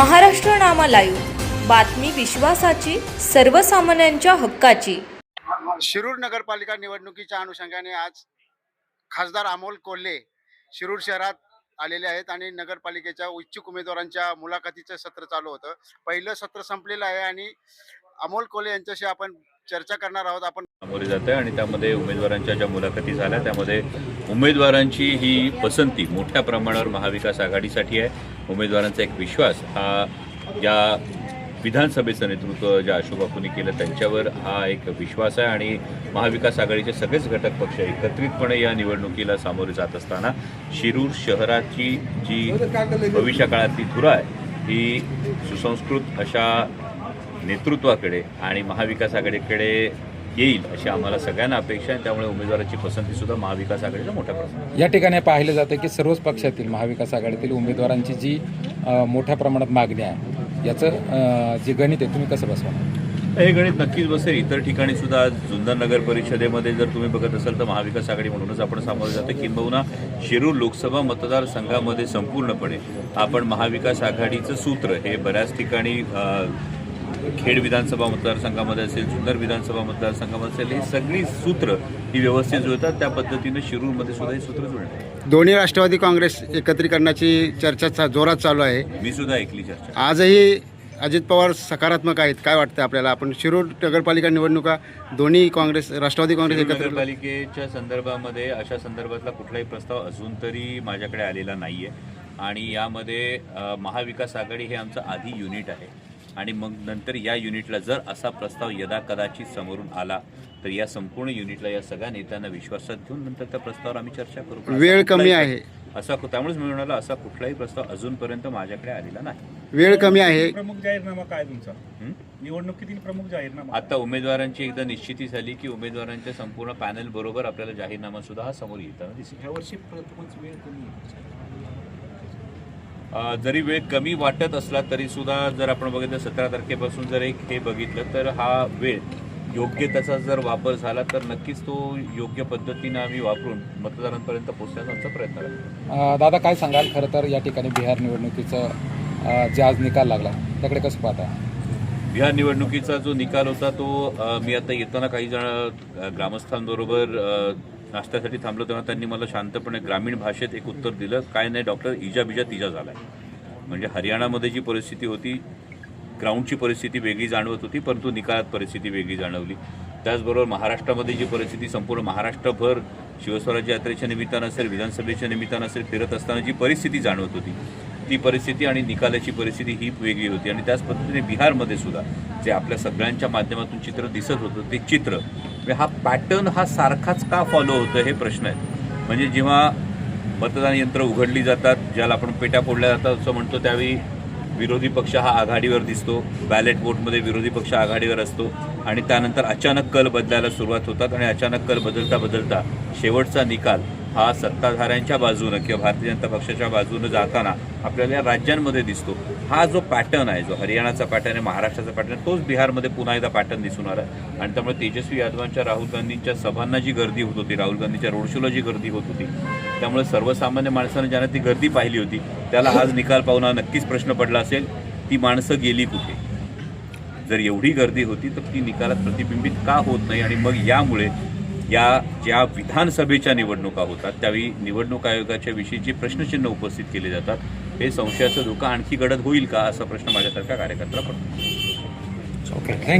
महाराष्ट्र नामा live. बातमी विश्वासाची सर्वसामान्यांच्या हक्काची. शिरूर नगरपालिका निवडणुकीच्या अनुषंगाने आज खासदार अमोल कोल्हे शिरूर शहरात आलेले आहेत आणि नगरपालिकेच्या इच्छुक उमेदवारांच्या मुलाखतीचं सत्र चालू होतं. पहिलं सत्र संपलेलं आहे आणि अमोल कोल्हे यांच्याशी आपण चर्चा करणार आहोत. आपण सामोरे जात आहे आणि त्यामध्ये उमेदवारांच्या ज्या मुलाखती झाल्या त्यामध्ये उमेदवारांची ही पसंती मोठ्या प्रमाणावर महाविकास आघाडीसाठी आहे. उमेदवारांचा एक विश्वास हा या विधानसभेचं नेतृत्व ज्या अशोकबापूंनी केलं त्यांच्यावर हा एक विश्वास आहे आणि महाविकास आघाडीचे सगळेच घटक पक्ष एकत्रितपणे या निवडणुकीला सामोरे जात असताना शिरूर शहराची जी भविष्यकाळातली धुरा आहे ही सुसंस्कृत अशा नेतृत्वाकडे आणि महाविकास आघाडीकडे येईल अशी आम्हाला सगळ्यांना अपेक्षा आहे. त्यामुळे उमेदवाराची पसंती सुद्धा महाविकास आघाडीला मोठ्या प्रमाणात. या ठिकाणी पाहिलं जातं की सर्वच पक्षातील महाविकास आघाडीतील उमेदवारांची जी मोठ्या प्रमाणात मागणी आहे याचं जे गणित आहे तुम्ही कसं बसवा हे गणित नक्कीच बसेल. इतर ठिकाणी सुद्धा आज जुन्नर नगर परिषदेमध्ये जर तुम्ही बघत असाल तर महाविकास आघाडी म्हणूनच आपण सामोरं जातो. किंबहुना शिरूर लोकसभा मतदारसंघामध्ये संपूर्णपणे आपण महाविकास आघाडीचं सूत्र हे बऱ्याच ठिकाणी खेड विधानसभा मतदारसंघामध्ये असेल जुन्नर विधानसभा मतदारसंघामध्ये असेल ही सगळी सूत्र ही व्यवस्थित जुळतात. त्या पद्धतीनं शिरूरमध्ये सुद्धा ही सूत्र जुळतात दोन्ही राष्ट्रवादी काँग्रेस एकत्रीकरणाची चर्चा जोरात चालू आहे. मी सुद्धा ऐकली चर्चा. आजही अजित पवार सकारात्मक आहेत. काय वाटतं आपल्याला? आपण शिरूर नगरपालिका निवडणुका दोन्ही काँग्रेस राष्ट्रवादी काँग्रेस नगरपालिकेच्या संदर्भामध्ये अशा संदर्भातला कुठलाही प्रस्ताव अजून तरी माझ्याकडे आलेला नाही आहे आणि यामध्ये महाविकास आघाडी हे आमचं आधी युनिट आहे. आणि मग नंतर या युनिटला जर असा प्रस्ताव यदा कदाचित समोरून आला तर या संपूर्ण युनिटला या सगळ्या नेत्यांना विश्वासात घेऊन नंतर त्या प्रस्तावावर आम्ही चर्चा करू. वेळ कमी आहे. असा त्यामुळेच मी म्हणाला असा कुठलाही प्रस्ताव अजूनपर्यंत माझ्याकडे आलेला नाही. वेळ कमी आहे. प्रमुख जाहीरनामा काय तुमचा? निवडणुकीतील प्रमुख जाहीरनामा आता उमेदवारांची एकदा निश्चिती झाली की उमेदवारांच्या संपूर्ण पॅनल बरोबर आपल्याला जाहीरनामा सुद्धा हा समोर येताना दिसेल. वर्षी प्रथमच वेळ कमी जरी वेळ कमी वाटत असला तरी सुद्धा जर आपण बघितलं सतरा तारखेपासून जर एक हे बघितलं तर हा वेळ योग्य त्याचा जर वापर झाला तर नक्कीच तो योग्य पद्धतीनं आम्ही वापरून मतदारांपर्यंत पोहोचण्याचा आमचा प्रयत्न राहील. दादा काय सांगाल? खरं तर या ठिकाणी बिहार निवडणुकीचं जे आज निकाल लागला त्याकडे कसं पाहता? बिहार निवडणुकीचा जो निकाल होता तो मी आता येताना काही जण ग्रामस्थांबरोबर नाश्त्यासाठी थांबलो तेव्हा त्यांनी मला शांतपणे ग्रामीण भाषेत एक उत्तर दिलं. काय नाही डॉक्टर इजा बिजा तिजा आहे म्हणजे हरियाणामध्ये जी परिस्थिती होती ग्राउंडची परिस्थिती वेगळी जाणवत होती परंतु निकालात परिस्थिती वेगळी जाणवली. त्याचबरोबर महाराष्ट्रामध्ये जी परिस्थिती संपूर्ण महाराष्ट्रभर शिवस्वराज्य यात्रेच्या निमित्तानं असेल विधानसभेच्या निमित्तानं असेल फिरत असताना जी परिस्थिती जाणवत होती ती परिस्थिती आणि निकालाची परिस्थिती ही वेगळी होती. आणि त्याच पद्धतीने बिहारमध्ये सुद्धा जे आपल्या सगळ्यांच्या माध्यमातून चित्र दिसत होतं ते चित्र. म्हणजे हा पॅटर्न हा सारखाच का फॉलो होतं हे प्रश्न आहे. म्हणजे जेव्हा मतदान यंत्र उघडली जातात ज्याला आपण पेट्या फोडल्या जातात असं म्हणतो त्यावेळी विरोधी पक्ष हा आघाडीवर दिसतो. बॅलेट वोटमध्ये विरोधी पक्ष आघाडीवर असतो. आणि त्यानंतर अचानक कल बदलायला सुरुवात होतात. आणि अचानक कल बदलता बदलता शेवटचा निकाल हा सत्ताधाऱ्यांच्या बाजूनं किंवा भारतीय जनता पक्षाच्या बाजूनं जाताना आपल्याला या राज्यांमध्ये दिसतो. हा जो पॅटर्न आहे जो हरियाणाचा पॅटर्न आहे महाराष्ट्राचा पॅटर्न आहे तोच बिहारमध्ये पुन्हा एकदा पॅटर्न दिसून आला आहे. आणि त्यामुळे तेजस्वी यादवांच्या राहुल गांधींच्या सभांना जी गर्दी होत होती राहुल गांधीच्या रोड शोला जी गर्दी होत होती त्यामुळे सर्वसामान्य माणसानं ज्यानं ती गर्दी पाहिली होती त्याला आज निकाल पाहून नक्कीच प्रश्न पडला असेल ती माणसं गेली कुठे? जर एवढी गर्दी होती तर ती निकालात प्रतिबिंबित का होत नाही? आणि मग यामुळे या ज्या विधानसभेच्या निवडणुका होतात त्यावेळी निवडणूक आयोगाच्या विषयी जे प्रश्नचिन्ह उपस्थित केले जातात. हे संशयाचं धोका आणखी गडद होईल का असा प्रश्न माझ्यासारख्या कार्यकर्त्याला पडतो. Okay thank you